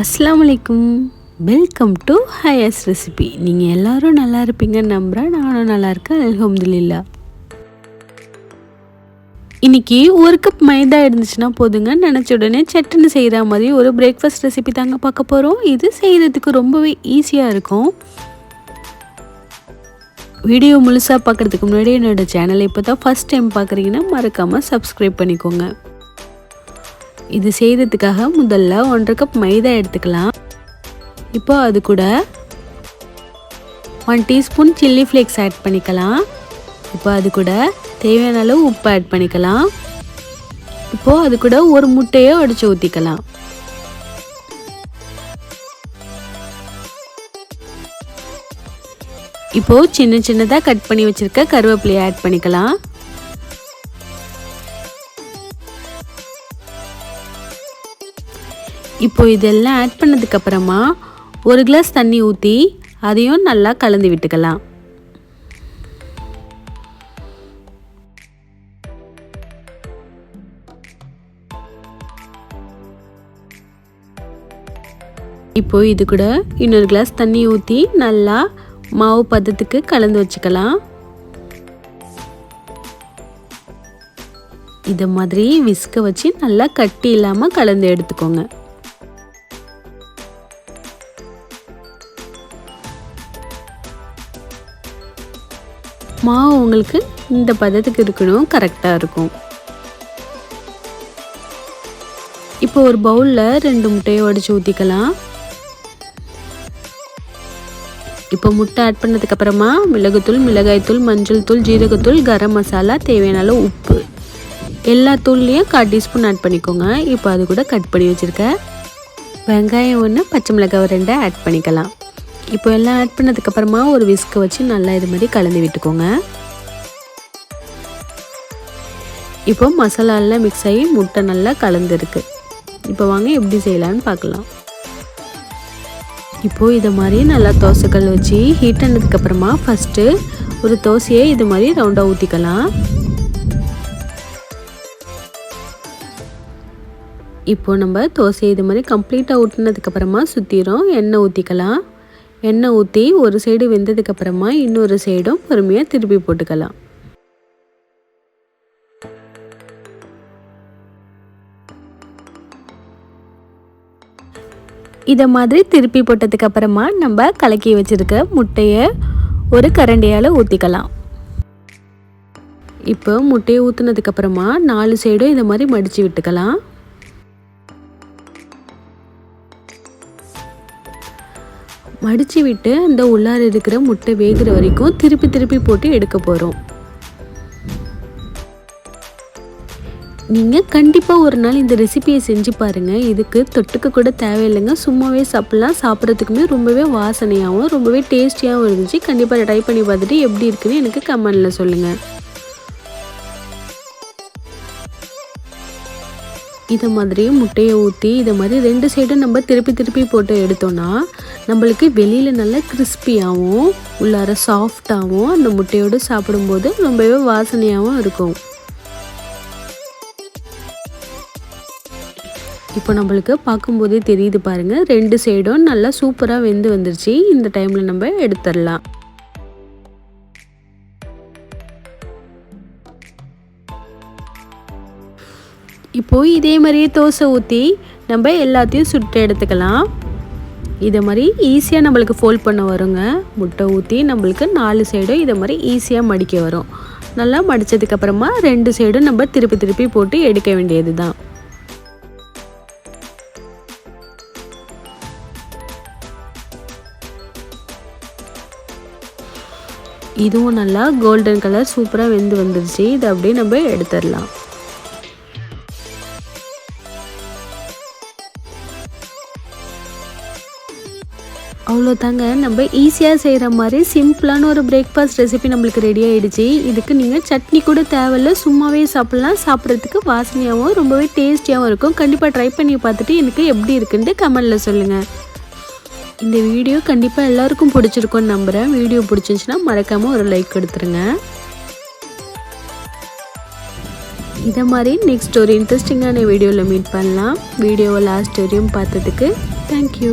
அஸ்லாம் வலைக்கும் welcome to Hiace recipe நீங்கள் எல்லாரும் நல்லா இருப்பீங்கன்னு நம்புகிறேன் நானும் நல்லா இருக்கேன். அலமதுல்லா இன்னைக்கு ஒரு கப் மைதா இருந்துச்சுன்னா போதுங்க. நினச்ச உடனே சட்டுன்னு செய்கிற மாதிரி ஒரு பிரேக்ஃபாஸ்ட் ரெசிபி தாங்க பார்க்க போகிறோம் இது செய்கிறதுக்கு ரொம்பவே ஈஸியாக இருக்கும். வீடியோ முழுசாக பார்க்குறதுக்கு முன்னாடி என்னோட சேனலை இப்போ தான் ஃபஸ்ட் டைம் பார்க்குறீங்கன்னா மறக்காமல் சப்ஸ்கிரைப் பண்ணிக்கோங்க. இது செய்கிறதுக்காக முதல்ல ஒன்றரை கப் மைதா எடுத்துக்கலாம். இப்போ அது கூட one teaspoon chilli flakes add பண்ணிக்கலாம். இப்போ அது கூட தேவையான அளவு உப்பு ஆட் பண்ணிக்கலாம். இப்போது அது கூட ஒரு முட்டையை உடச்சி ஊற்றிக்கலாம் இப்போது சின்ன சின்னதாக கட் பண்ணி வச்சுருக்க கருவேப்பிலையை ஆட் பண்ணிக்கலாம். இப்போ இதெல்லாம் ஆட் பண்ணதுக்கப்புறமா ஒரு கிளாஸ் தண்ணி ஊற்றி அதையும் நல்லா கலந்து விட்டுக்கலாம். இப்போ இது கூட இன்னொரு கிளாஸ் தண்ணி ஊற்றி நல்லா மாவு பதத்துக்கு கலந்து வச்சுக்கலாம். இதை மாதிரி விஸ்க வச்சு நல்லா கட்டி இல்லாமல் கலந்து எடுத்துக்கோங்க. மாவு உங்களுக்கு இந்த பதத்துக்கு இருக்கணும் கரெக்டாக இருக்கும். இப்போ ஒரு பவுலில் ரெண்டு முட்டையை உடச்சி ஊற்றிக்கலாம் இப்போ முட்டை ஆட் பண்ணதுக்கப்புறமா மிளகுத்தூள் மிளகாய்த்தூள் மஞ்சள் தூள் ஜீரகத்தூள் கரம் மசாலா தேவையான அளவு உப்பு. எல்லா தூள்லேயும் கால் டீஸ்பூன் ஆட் பண்ணிக்கோங்க. இப்போ அது கூட கட் பண்ணி வச்சுருக்க. வெங்காயம் ஒன்று பச்சை மிளகாய் ரெண்டை ஆட் பண்ணிக்கலாம். இப்போ எல்லாம் ஆட் பண்ணதுக்கப்புறமா ஒரு விஸ்கை வச்சு நல்லா இது மாதிரி கலந்து விட்டுக்கோங்க. இப்போ மசாலாலாம் மிக்ஸ் ஆகி முட்டை நல்லா கலந்துருக்கு. இப்போ வாங்க எப்படி செய்யலான்னு பார்க்கலாம். இப்போது இதை மாதிரி நல்லா தோசைக்கல் வச்சு ஹீட் ஆனதுக்கப்புறமா ஃபஸ்ட்டு ஒரு தோசையை இது மாதிரி ரவுண்டாக ஊற்றிக்கலாம் இப்போது நம்ம தோசையை இது மாதிரி கம்ப்ளீட்டாக ஊட்டினதுக்கப்புறமா சுற்றிடும் எண்ணெய் ஊற்றிக்கலாம் எண்ணெய் ஊற்றி ஒரு சைடு வெந்ததுக்கப்புறமா இன்னொரு சைடும் பொறுமையாக திருப்பி போட்டுக்கலாம். இதை மாதிரி திருப்பி போட்டதுக்கப்புறமா நம்ம கலக்கி வச்சுருக்க முட்டையை ஒரு கரண்டியால் ஊற்றிக்கலாம் இப்போ முட்டையை ஊற்றுனதுக்கப்புறமா நாலு சைடும் இதை மாதிரி மடித்து விட்டுக்கலாம். மடித்து விட்டு அந்த உள்ளார இருக்கிற முட்டை வேகிற வரைக்கும் திருப்பி திருப்பி போட்டு எடுக்க போகிறோம் நீங்கள் கண்டிப்பாக ஒரு நாள் இந்த ரெசிபியை செஞ்சு பாருங்கள் இதுக்கு தொட்டுக்க கூட தேவையில்லைங்க. சும்மாவே சாப்பிட்லாம். சாப்பிட்றதுக்குமே ரொம்பவே வாசனையாகவும் ரொம்பவே டேஸ்டியாகவும் இருந்துச்சு. கண்டிப்பாக ட்ரை பண்ணி பார்த்துட்டு எப்படி இருக்குன்னு எனக்கு கமெண்டில் சொல்லுங்கள் இதை மாதிரியே முட்டையை ஊற்றி இதை மாதிரி ரெண்டு சைடும் நம்ம திருப்பி திருப்பி போட்டு எடுத்தோன்னா நம்மளுக்கு வெளியில் நல்லா கிறிஸ்பியாகவும் உள்ளார சாஃப்டாகவும் அந்த முட்டையோடு சாப்பிடும்போது ரொம்பவே வாசனையாகவும் இருக்கும். இப்போ நம்மளுக்கு பார்க்கும்போதே தெரியுது பாருங்கள் ரெண்டு சைடும் நல்லா சூப்பராக வெந்து வந்துருச்சு. இந்த டைமில் நம்ம எடுத்துடலாம். இப்போது இதே மாதிரியே தோசை ஊற்றி நம்ம எல்லாத்தையும் சுட்டு எடுத்துக்கலாம். இதை மாதிரி ஈஸியாக நம்மளுக்கு ஃபோல்ட் பண்ண வருங்க. முட்டை ஊற்றி நம்மளுக்கு நாலு சைடும் இதை மாதிரி ஈஸியாக மடிக்க வரும். நல்லா மடித்ததுக்கப்புறமா ரெண்டு சைடும் நம்ம திருப்பி திருப்பி போட்டு எடுக்க வேண்டியது தான் இதுவும் நல்லா கோல்டன் கலர் சூப்பராக வெந்து வந்துருச்சு. இதை அப்படியே நம்ம எடுத்துடலாம். அவ்வளோதாங்க நம்ம ஈஸியாக செய்கிற மாதிரி சிம்பிளான ஒரு பிரேக்ஃபாஸ்ட் ரெசிபி நம்மளுக்கு ரெடி ஆகிடுச்சு இதுக்கு நீங்கள் சட்னி கூட தேவையில்ல சும்மாவே சாப்பிட்லாம். சாப்பிட்றதுக்கு வாசனையாகவும் ரொம்பவே டேஸ்டியாகவும் இருக்கும். கண்டிப்பாக ட்ரை பண்ணி பார்த்துட்டு எனக்கு எப்படி இருக்குன்ட்டு கமெண்டில் சொல்லுங்கள் இந்த வீடியோ கண்டிப்பாக எல்லாருக்கும் பிடிச்சிருக்கோன்னு நம்புகிறேன் வீடியோ பிடிச்சிருந்துச்சுன்னா மறக்காமல் ஒரு லைக் கொடுத்துருங்க. இதை மாதிரி நெக்ஸ்ட் ஒரு இன்ட்ரெஸ்டிங்கான வீடியோவில் மீட் பண்ணலாம். வீடியோவை லாஸ்ட் வரையும் பார்த்ததுக்கு தேங்க்யூ